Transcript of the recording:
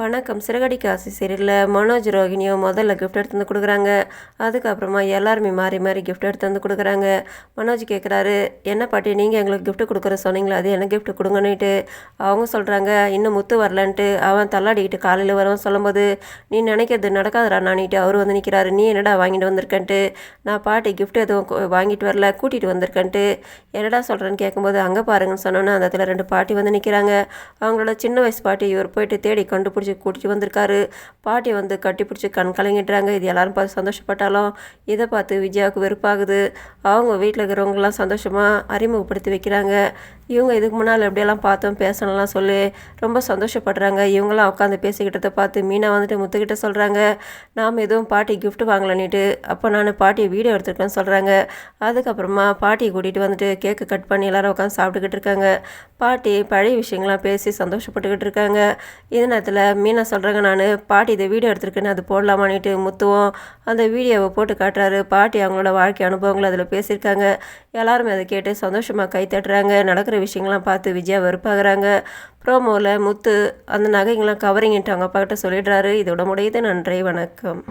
வணக்கம். சிறகடி காசி சீரியலில் மனோஜ் ரோகிணியோ முதல்ல கிஃப்ட் எடுத்து வந்து கொடுக்குறாங்க. அதுக்கப்புறமா எல்லாருமே மாறி மாறி கிஃப்ட் எடுத்து வந்து கொடுக்குறாங்க. மனோஜ் கேட்குறாரு என்ன பாட்டி நீங்கள் எங்களுக்கு கிஃப்ட் கொடுக்குற சொன்னீங்களா அது என்ன கிஃப்ட் கொடுங்கன்னுட்டு. அவங்க சொல்கிறாங்க இன்னும் முத்து வரலன்ட்டு அவன் தள்ளாடிக்கிட்டு காலையில் வரவன் சொல்லும்போது நீ நினைக்கிறது நடக்காதடா நானிட்டு அவர் வந்து நிற்கிறாரு நீ என்னடா வாங்கிட்டு வந்திருக்கன்ட்டு? நான் பாட்டி கிஃப்ட் எதுவும் வாங்கிட்டு வரல கூட்டிகிட்டு வந்திருக்கன்ட்டு. என்னடா சொல்கிறேன்னு கேட்கும்போது அங்கே பாருங்கன்னு சொன்னோன்னே அந்த இடத்துல ரெண்டு பாட்டி வந்து நிற்கிறாங்க அவங்களோட சின்ன வயசு பாட்டி இவர் போயிட்டு தேடி கண்டுபிடிச்சி கூட்டிகிட்டு வந்திருக்காரு. பாட்டி வந்து கட்டி பிடிச்சி கண் கலங்கிட்டுறாங்க இது எல்லாரும் பார்த்து சந்தோஷப்பட்டாலும் இதை பார்த்து விஜயாவுக்கு வெறுப்பாகுது. அவங்க வீட்டில் இருக்கிறவங்களாம் சந்தோஷமாக அறிமுகப்படுத்தி வைக்கிறாங்க. இவங்க இதுக்கு முன்னால் எப்படியெல்லாம் பார்த்தோம் பேசணும்லாம் சொல்லி ரொம்ப சந்தோஷப்படுறாங்க. இவங்களாம் உட்காந்து பேசிக்கிட்டதை பார்த்து மீனா வந்துட்டு முத்துக்கிட்ட சொல்கிறாங்க நாம் எதுவும் பாட்டி கிஃப்ட் வாங்கலன்னுட்டு அப்போ நான் பாட்டி வீடியோ எடுத்துருக்கேன்னு சொல்கிறாங்க அதுக்கப்புறமா பாட்டியை கூட்டிகிட்டு வந்துட்டு கேக்கு கட் பண்ணி எல்லாரும் உட்காந்து சாப்பிட்டுக்கிட்டு இருக்காங்க. பாட்டி பழைய விஷயங்கள்லாம் பேசி சந்தோஷப்பட்டுக்கிட்டு இருக்காங்க. இது நேரத்தில் மீனா சொல்கிறாங்க நான் பாட்டி இதை வீடியோ எடுத்துருக்கேன்னு அது போடலாமான்னுட்டு முத்துவோம் அந்த வீடியோவை போட்டு காட்டுறாரு. பாட்டி அவங்களோட வாழ்க்கை அனுபவங்களை அதில் பேசியிருக்காங்க. எல்லாருமே அதை கேட்டு சந்தோஷமாக கை தட்டுறாங்க. நடக்கிற விஷயங்கள்லாம் பார்த்து விஜயா வெறுப்பாகிறாங்க. ப்ரோமோவில் முத்து அந்த நகைங்களாம் கவரிங்கிட்டு அவங்க அப்பாக்கிட்ட சொல்லிடுறாரு. இதோட முடியுது. நன்றி. வணக்கம்.